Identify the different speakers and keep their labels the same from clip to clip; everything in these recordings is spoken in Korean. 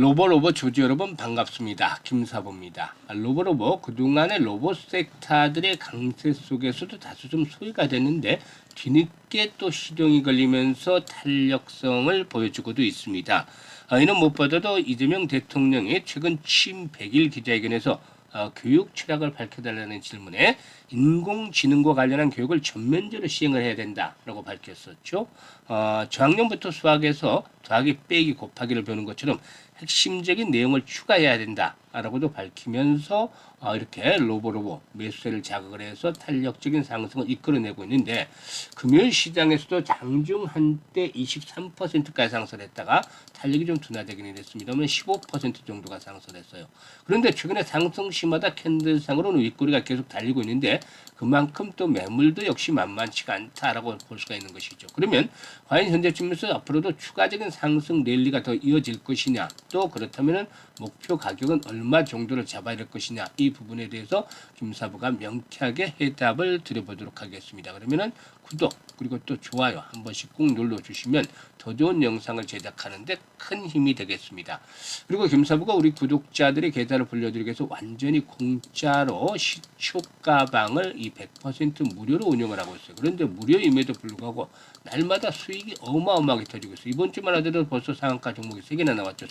Speaker 1: 로보로보 조지 여러분 반갑습니다. 김사보입니다. 로보로보 그동안의 로봇 섹터들의 강세 속에서도 다소 좀 소외가 됐는데 뒤늦게 또 시동이 걸리면서 탄력성을 보여주고도 있습니다. 아, 이는 무엇보다도 이재명 대통령이 최근 취임 100일 기자회견에서 어, 교육 철학을 밝혀달라는 질문에 인공지능과 관련한 교육을 전면적으로 시행을 해야 된다라고 밝혔었죠. 어, 저학년부터 수학에서 더하기 빼기 곱하기를 배우는 것처럼 핵심적인 내용을 추가해야 된다라고도 밝히면서 어, 이렇게 로보로보 매수세를 자극을 해서 탄력적인 상승을 이끌어내고 있는데 금요일 시장에서도 장중 한때 23%까지 상승했다가 탄력이 좀 둔화되기는 했습니다만 15% 정도가 상승했어요. 그런데 최근에 상승 시마다 캔들상으로는 윗꼬리가 계속 달리고 있는데 그만큼 또 매물도 역시 만만치가 않다라고 볼 수가 있는 것이죠. 그러면 과연 현재쯤에서 앞으로도 추가적인 상승 랠리가 더 이어질 것이냐 또 그렇다면은 목표 가격은 얼마 정도를 잡아야 될 것이냐 이 부분에 대해서 김사부가 명쾌하게 해답을 드려보도록 하겠습니다. 그러면은 구독 그리고 또 좋아요 한 번씩 꼭 눌러주시면 더 좋은 영상을 제작하는데 큰 힘이 되겠습니다. 그리고 김사부가 우리 구독자들의 계좌를 불려드리기 위해서 완전히 공짜로 시초 가방을 이 100% 무료로 운영을 하고 있어요. 그런데 무료임에도 불구하고 날마다 수익이 어마어마하게 터지고 있어요. 이번 주만 하더라도 벌써 상한가 종목이 3개나 나왔죠.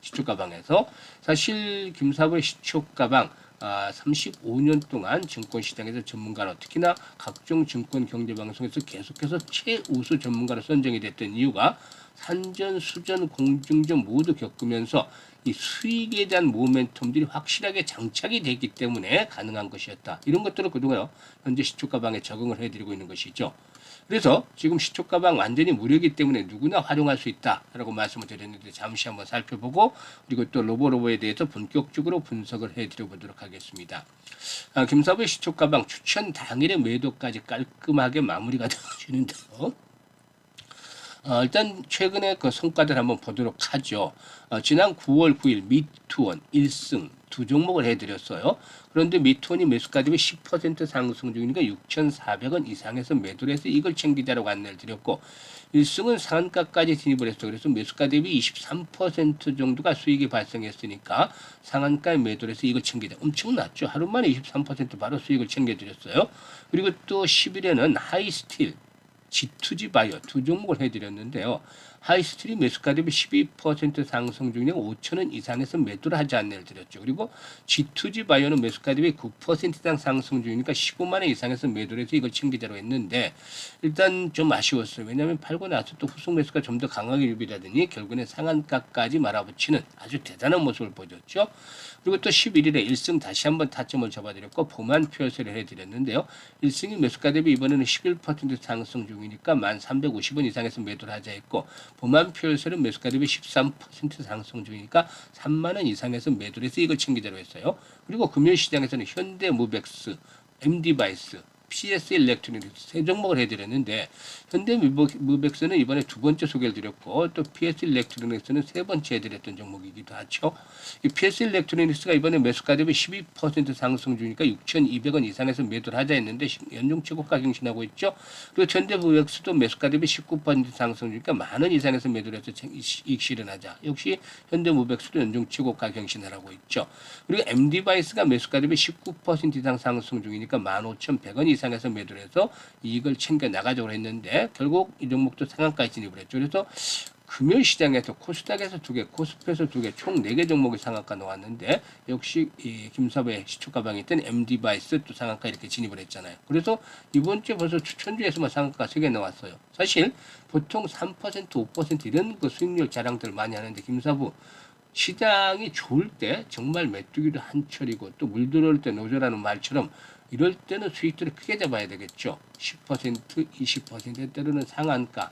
Speaker 1: 시초 가방에서 사실 김사부의 시초 가방 아, 35년 동안 증권 시장에서 전문가로 특히나 각종 증권 경제 방송에서 계속해서 최우수 전문가로 선정이 됐던 이유가 산전, 수전, 공중전 모두 겪으면서 이 수익에 대한 모멘텀들이 확실하게 장착이 되기 때문에 가능한 것이었다. 이런 것들을 그동안 현재 시초가방에 적응을 해드리고 있는 것이죠. 그래서 지금 시초 가방 완전히 무료이기 때문에 누구나 활용할 수 있다라고 말씀을 드렸는데 잠시 한번 살펴보고 그리고 또 로보로보에 대해서 본격적으로 분석을 해드려 보도록 하겠습니다. 아, 김사부의 시초 가방 추천 당일의 매도까지 깔끔하게 마무리가 되어지는데요. 어, 일단 최근에 그 성과들 한번 보도록 하죠. 어, 지난 9월 9일 미투원 1승 두 종목을 해드렸어요. 그런데 미투원이 매수가격이 10% 상승 중이니까 6,400원 이상에서 매도를 해서 이걸 챙기자라고 안내를 드렸고 1승은 상한가까지 진입을 했어. 그래서 매수가 대비 23% 정도가 수익이 발생했으니까 상한가에 매도를 해서 이걸 챙기자. 엄청났죠. 하루 만에 23% 바로 수익을 챙겨드렸어요. 그리고 또 10일에는 하이스틸 G2G 바이오 두 종목을 해드렸는데요. 하이스트리 매수가 대비 12% 상승 중에 5천원 이상에서 매도를 하지 않는 드렸죠. 그리고 G2G 바이오는 매수가 대비 9% 이상 상승 중이니까 15만 원 이상에서 매도를 해서 이걸 챙기자로 했는데 일단 좀 아쉬웠어요. 왜냐하면 팔고 나서 또 후속 매수가 좀 더 강하게 유비라더니 결국에는 상한가까지 말아붙이는 아주 대단한 모습을 보여줬죠. 그리고 또 11일에 1승 다시 한번 타점을 잡아드렸고 보만 표시를 해드렸는데요. 1승이 매수가 대비 이번에는 11% 상승 중 이니까 1,350원 이상에서 매도를 하자 했고 보만 표시는 매수가 대비 13% 상승 중이니까 3만 원 이상에서 매도를 해서 이걸 챙기자로 했어요. 그리고 금융 시장에서는 현대무백스, MD바이스, PS 일렉트로닉스 세 종목을 해드렸는데 현대 무백스는 이번에 두 번째 소개를 드렸고 또 PS 일렉트로닉스는 세 번째 해드렸던 종목이기도 하죠. 이 PS 일렉트로닉스가 이번에 매수가 대비 12% 상승 중이니까 6,200원 이상에서 매도를 하자 했는데 연중 최고가 경신하고 있죠. 그리고 현대 무백스도 매수가 대비 19% 상승 중이니까 만원 이상에서 매도를 해서 이익 실현하자. 역시 현대 무백스도 연중 최고가 경신을 하고 있죠. 그리고 MD바이스가 매수가 대비 19% 이상 상승 중이니까 15,100원 이상 이상에서 매도를 해서 이익을 챙겨 나가자고 했는데 결국 이 종목도 상한가에 진입을 했죠. 그래서 금요일 시장에서 코스닥에서 두 개, 코스피에서 두 개, 총 네 개 종목이 상한가 나왔는데 역시 이 김사부의 시초 가방이 있던 MD바이스 또 상한가 이렇게 진입을 했잖아요. 그래서 이번 주에 벌써 추천주에서만 상한가 세 개 나왔어요. 사실 보통 3% 5% 이런 그 수익률 자랑들 많이 하는데 김사부 시장이 좋을 때 정말 메뚜기도 한철이고 또 물 들어올 때 노조라는 말처럼 이럴 때는 수익들을 크게 잡아야 되겠죠. 10% 20% 때로는 상한가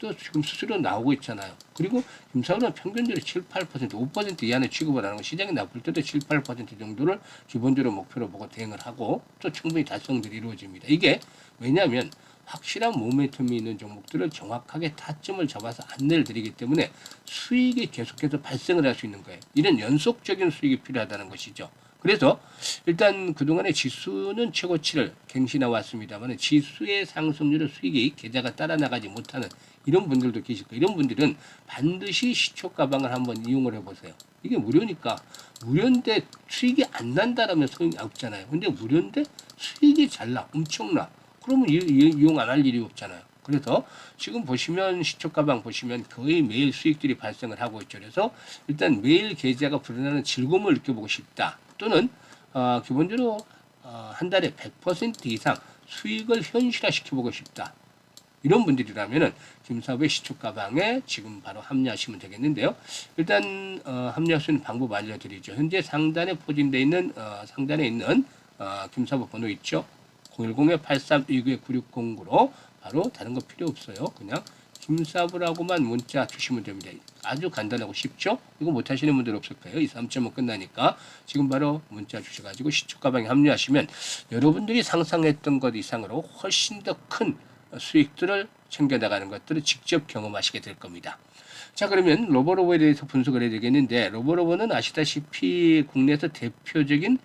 Speaker 1: 또 지금 수수료 나오고 있잖아요. 그리고 김사원은 평균적으로 7, 8% 5% 이하의 취급을 하는 거 시장이 나쁠 때도 7, 8% 정도를 기본적으로 목표로 보고 대응을 하고 또 충분히 달성들이 이루어집니다. 이게 왜냐하면 확실한 모멘텀이 있는 종목들을 정확하게 타점을 잡아서 안내를 드리기 때문에 수익이 계속해서 발생을 할 수 있는 거예요. 이런 연속적인 수익이 필요하다는 것이죠. 그래서 일단 그동안의 지수는 최고치를 갱신해 왔습니다만 지수의 상승률을 수익이 계좌가 따라 나가지 못하는 이런 분들도 계실 거예요. 이런 분들은 반드시 시초 가방을 한번 이용을 해보세요. 이게 무료니까 무료인데 수익이 안 난다라면 소용이 없잖아요. 근데 무료인데 수익이 잘 나, 엄청나. 그러면 이, 이- 이용 안 할 일이 없잖아요. 그래서 지금 보시면 시초 가방 보시면 거의 매일 수익들이 발생을 하고 있죠. 그래서 일단 매일 계좌가 불어나는 즐거움을 느껴보고 싶다. 또는 어, 기본적으로 어, 한 달에 100% 이상 수익을 현실화시켜보고 싶다. 이런 분들이라면은 김사부의 시초 가방에 지금 바로 합류하시면 되겠는데요. 일단 어, 합류할 수 있는 방법 알려드리죠. 현재 상단에 포진되어 있는 어, 상단에 있는 어, 김사부 번호 있죠. 010-8329-9609로 바로 다른 거 필요 없어요. 그냥 김사부라고만 문자 주시면 됩니다. 아주 간단하고 쉽죠? 이거 못 하시는 분들 없을 거예요. 이3.5 끝나니까 지금 바로 문자 주셔가지고 시초 가방에 합류하시면 여러분들이 상상했던 것 이상으로 훨씬 더 큰 수익들을 챙겨나가는 것들을 직접 경험하시게 될 겁니다. 자 그러면 로보로보에 대해서 분석을 해야 되겠는데 로보로보는 아시다시피 국내에서 대표적인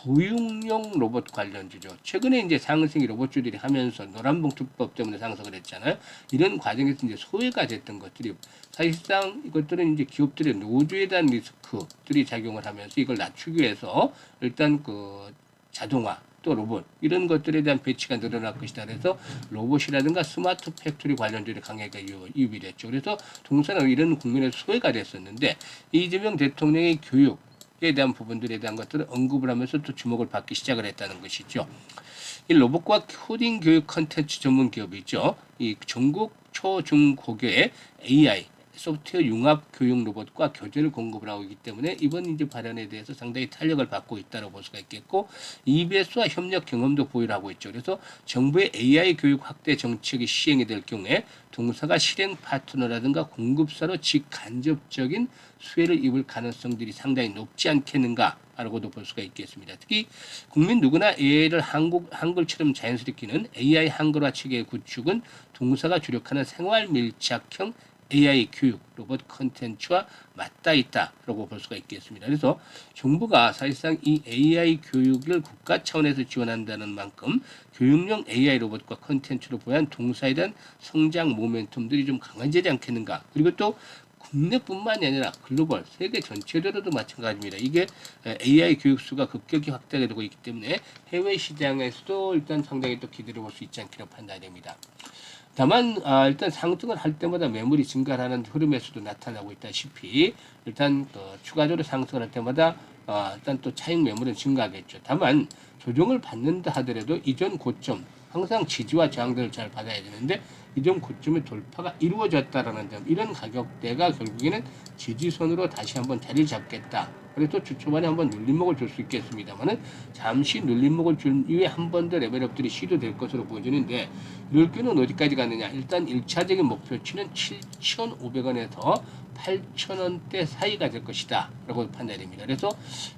Speaker 1: 교육용 로봇 관련주죠. 최근에 이제 상승이 로봇주들이 하면서 노란봉투법 때문에 상승을 했잖아요. 이런 과정에서 이제 소외가 됐던 것들이 사실상 이것들은 이제 기업들의 노조에 대한 리스크들이 작용을 하면서 이걸 낮추기 위해서 일단 그 자동화 또 로봇 이런 것들에 대한 배치가 늘어날 것이다. 그래서 로봇이라든가 스마트 팩토리 관련주들이 강하게 유- 유입이 됐죠. 그래서 동사는 이런 국민의 소외가 됐었는데 이재명 대통령의 교육 에 대한 부분들에 대한 것들을 언급을 하면서 또 주목을 받기 시작을 했다는 것이죠. 이 로봇과 코딩 교육 컨텐츠 전문 기업이죠. 이 전국 초, 중, 고교의 AI 소프트웨어 융합 교육 로봇과 교재를 공급을 하고 있기 때문에 이번 이제 발언에 대해서 상당히 탄력을 받고 있다고 볼 수가 있겠고 EBS와 협력 경험도 보유를 하고 있죠. 그래서 정부의 AI 교육 확대 정책이 시행이 될 경우에 동사가 실행 파트너라든가 공급사로 직간접적인 수혜를 입을 가능성들이 상당히 높지 않겠는가 라고도 볼 수가 있겠습니다. 특히 국민 누구나 AI를 한국 한글처럼 자연스럽게 는 AI 한글화 체계 구축은 동사가 주력하는 생활 밀착형 AI 교육 로봇 컨텐츠와 맞닿아 있다라고 볼 수가 있겠습니다. 그래서 정부가 사실상 이 AI 교육을 국가 차원에서 지원한다는 만큼 교육용 AI 로봇과 컨텐츠로 보한 동사에 대한 성장 모멘텀들이 좀 강해지지 않겠는가. 그리고 또 국내뿐만이 아니라 글로벌 세계 전체적으로도 마찬가지입니다. 이게 AI 교육수가 급격히 확대가 되고 있기 때문에 해외 시장에서도 일단 상당히 또 기대를 볼 수 있지 않기로 판단됩니다. 다만 아, 일단 상승을 할 때마다 매물이 증가하는 흐름에서도 나타나고 있다시피 일단 그 추가적으로 상승을 할 때마다 아, 일단 또 차익 매물은 증가하겠죠. 다만 조정을 받는다 하더라도 이전 고점 항상 지지와 저항들을 잘 받아야 되는데 이전 고점의 돌파가 이루어졌다라는 점 이런 가격대가 결국에는 지지선으로 다시 한번 자리를 잡겠다. 그래서 주 초반에 한번 눌림목을 줄 수 있겠습니다만은 잠시 눌림목을 준 이후에 한 번 더 레벨업들이 시도될 것으로 보여지는데 경우는 어디까지 갔느냐 일단 1차적인 목표치는 7,500원에서 8,000원대 사이가 될 것이다 라고 판단됩니다. 그래서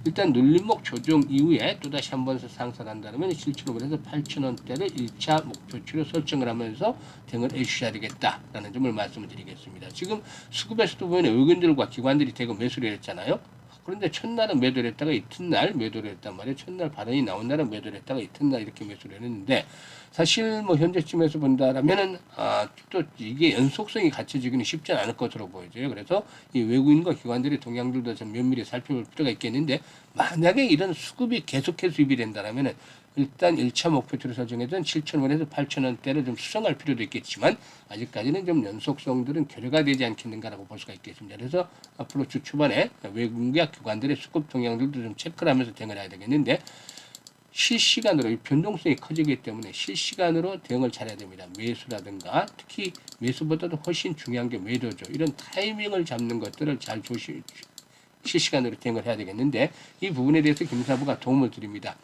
Speaker 1: 일단 눌림목 조정 이후에 또다시 한 번 상승한다면 7,500원에서 8,000원대를 1차 목표치로 설정을 하면서 대응을 해주셔야 되겠다 라는 점을 말씀을 드리겠습니다. 지금 수급에서도 보면 의견들과 기관들이 대거 매수를 했잖아요. 그런데 첫날은 매도를 했다가 이튿날 매도를 했단 말이에요. 첫날 발언이 나온 날은 매도를 했다가 이튿날 이렇게 매수를 했는데 사실 뭐 현재쯤에서 본다라면은 아, 또 이게 연속성이 갖춰지기는 쉽지 않을 것으로 보여져요. 그래서 이 외국인과 기관들의 동향들도 좀 면밀히 살펴볼 필요가 있겠는데 만약에 이런 수급이 계속해서 유입이 된다라면은 일단 1차 목표치로 설정했던 7,000원에서 8,000원대를 좀 수정할 필요도 있겠지만 아직까지는 좀 연속성들은 결여가 되지 않겠는가라고 볼 수가 있겠습니다. 그래서 앞으로 주 초반에 외국인과 기관들의 수급 동향들도 좀 체크를 하면서 대응을 해야 되겠는데 실시간으로 이 변동성이 커지기 때문에 실시간으로 대응을 잘해야 됩니다. 매수라든가 특히 매수보다도 훨씬 중요한 게 매도죠. 이런 타이밍을 잡는 것들을 잘 조시 실시간으로 대응을 해야 되겠는데 이 부분에 대해서 김사부가 도움을 드립니다.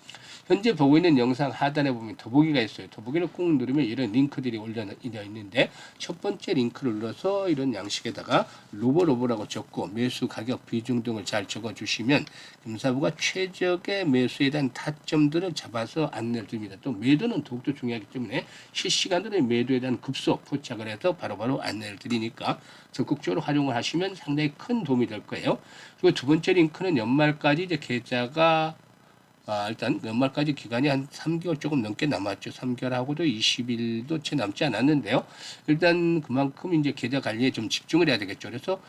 Speaker 1: 현재 보고 있는 영상 하단에 보면 더보기가 있어요. 더보기를 꾹 누르면 이런 링크들이 올려 있는데 첫 번째 링크를 눌러서 이런 양식에다가 로보로보라고 적고 매수 가격 비중 등을 잘 적어 주시면 김사부가 최적의 매수에 대한 타점들을 잡아서 안내를 드립니다. 또 매도는 더욱더 중요하기 때문에 실시간으로 매도에 대한 급속 포착을 해서 바로바로 안내를 드리니까 적극적으로 활용을 하시면 상당히 큰 도움이 될 거예요. 그리고 두 번째 링크는 연말까지 이제 계좌가 아, 일단 연말까지 기간이 한 3개월 조금 넘게 남았죠. 3개월하고도 20일도 채 남지 않았는데요. 일단 그만큼 이제 계좌 관리에 좀 집중을 해야 되겠죠. 그래서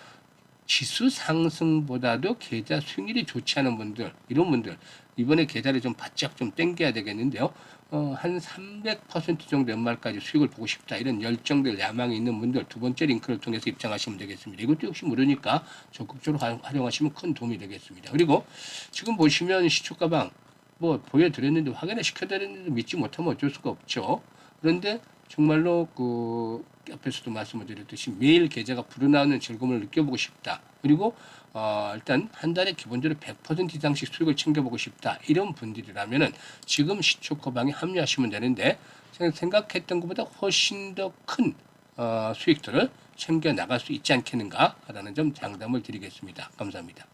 Speaker 1: 지수 상승보다도 계좌 수익률이 좋지 않은 분들 이런 분들 이번에 계좌를 좀 바짝 좀 땡겨야 되겠는데요. 어, 한 300% 정도 연말까지 수익을 보고 싶다 이런 열정들 야망이 있는 분들 두 번째 링크를 통해서 입장하시면 되겠습니다. 이것도 역시 모르니까 적극적으로 활- 활용하시면 큰 도움이 되겠습니다. 그리고 지금 보시면 시초 가방 뭐 보여드렸는데 확인을 시켜드렸는데 믿지 못하면 어쩔 수가 없죠. 그런데 정말로 그 앞에서도 말씀을 드렸듯이 매일 계좌가 불어나오는 즐거움을 느껴보고 싶다. 그리고 어, 일단 한 달에 기본적으로 100% 이상씩 수익을 챙겨보고 싶다. 이런 분들이라면은 지금 시초커방에 합류하시면 되는데 생- 생각했던 것보다 훨씬 더큰 어, 수익들을 챙겨 나갈 수 있지 않겠는가라는 점 장담을 드리겠습니다. 감사합니다.